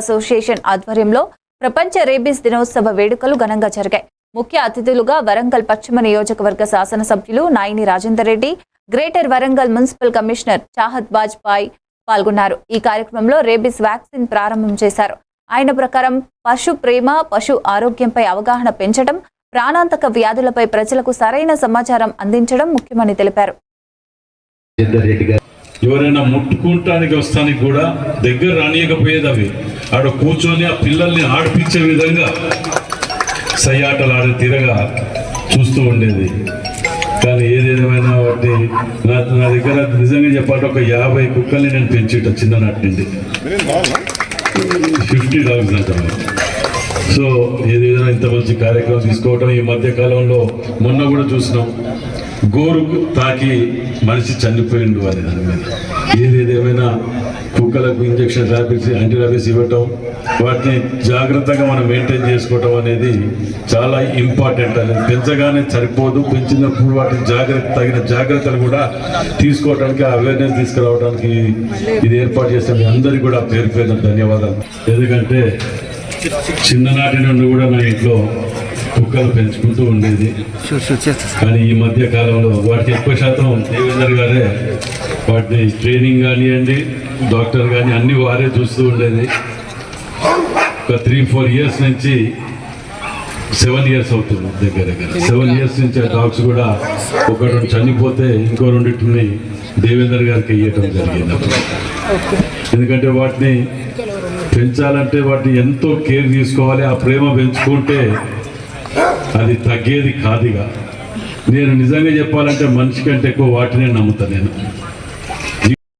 Association ఆధ్వర్యంలో ప్రపంచ rabies దినోత్సవ వేడుకలు ఘనంగా జరిగాయి. ముఖ్య అతిథులుగా వరంగల్ పశ్చిమ నియోజకవర్గ శాసనసభ్యులు Naini Rajender Reddy greater Warangal municipal commissioner Chahat Bajpai పాల్గొన్నారు. ఈ కార్యక్రమంలో రేబీస్ వ్యాక్సిన్ ప్రారంభం చేశారు. ఆయన ప్రకారం పశు ప్రేమ పశు ఆరోగ్యంపై అవగాహన పెంచడం ప్రాణాంతక వ్యాధులపై ప్రజలకు సరైన సమాచారం అందించడం ముఖ్యమని తెలిపారు. ఎవరైనా ముట్టుకుంటానికి వస్తానికి కూడా దగ్గర రానియకపోయేది అవి. ఆడ కూర్చొని ఆ పిల్లల్ని ఆడిపించే విధంగా సయ్యాటలు ఆడే తీరగా చూస్తూ ఉండేది. కానీ ఏదేమైనా వాటి నా నా దగ్గర నిజంగా చెప్పాలంటే ఒక యాభై కుక్కల్ని నేను పెంచుట చిన్ననాటి నుండి. ఫిఫ్టీ డాగ్స్ అంటారు సో ఏదైనా ఇంత మంచి కార్యక్రమం తీసుకోవటం ఈ మధ్య కాలంలో మొన్న కూడా చూసినాం. గోరు తాకి మనిషి చనిపోయిండు అనే దాని మీద. ఏదేదేమైనా కుక్కలకు ఇంజక్షన్ రాపిసి యాంటీ ఇవ్వటం వాటిని జాగ్రత్తగా మనం మెయింటైన్ చేసుకోవటం అనేది చాలా ఇంపార్టెంట్ అనేది. పెంచగానే సరిపోదు పెంచినప్పుడు వాటిని జాగ్రత్త తగిన జాగ్రత్తలు కూడా తీసుకోవడానికి అవేర్నెస్ తీసుకురావడానికి ఇది ఏర్పాటు చేసిన మీ అందరికీ కూడా పేరు పేరు ధన్యవాదాలు. ఎందుకంటే చిన్ననాటి నుండి కూడా నా ఇంట్లో కుక్కలు పెంచుకుంటూ ఉండేది. కానీ ఈ మధ్య కాలంలో వాటికి ఎక్కువ శాతం దేవేందర్ గారే వాటిని ట్రైనింగ్ కానివ్వండి డాక్టర్ కానీ అన్ని వారే చూస్తూ ఉండేది. ఒక త్రీ ఫోర్ ఇయర్స్ నుంచి సెవెన్ ఇయర్స్ అవుతుంది దగ్గర దగ్గర. సెవెన్ ఇయర్స్ నుంచి ఆ డాగ్స్ కూడా ఒక రెండు చనిపోతే ఇంకో రెండింటిని దేవేందర్ గారికి ఇవ్వటం జరిగింది ఎందుకంటే వాటిని పెంచాలంటే వాటిని ఎంతో కేర్ తీసుకోవాలి ఆ ప్రేమ పెంచుకుంటే అది తగ్గేది కాదుగా. నేను నిజంగా చెప్పాలంటే మనిషి కంటే ఎక్కువ వాటినే నమ్ముతాను నేను.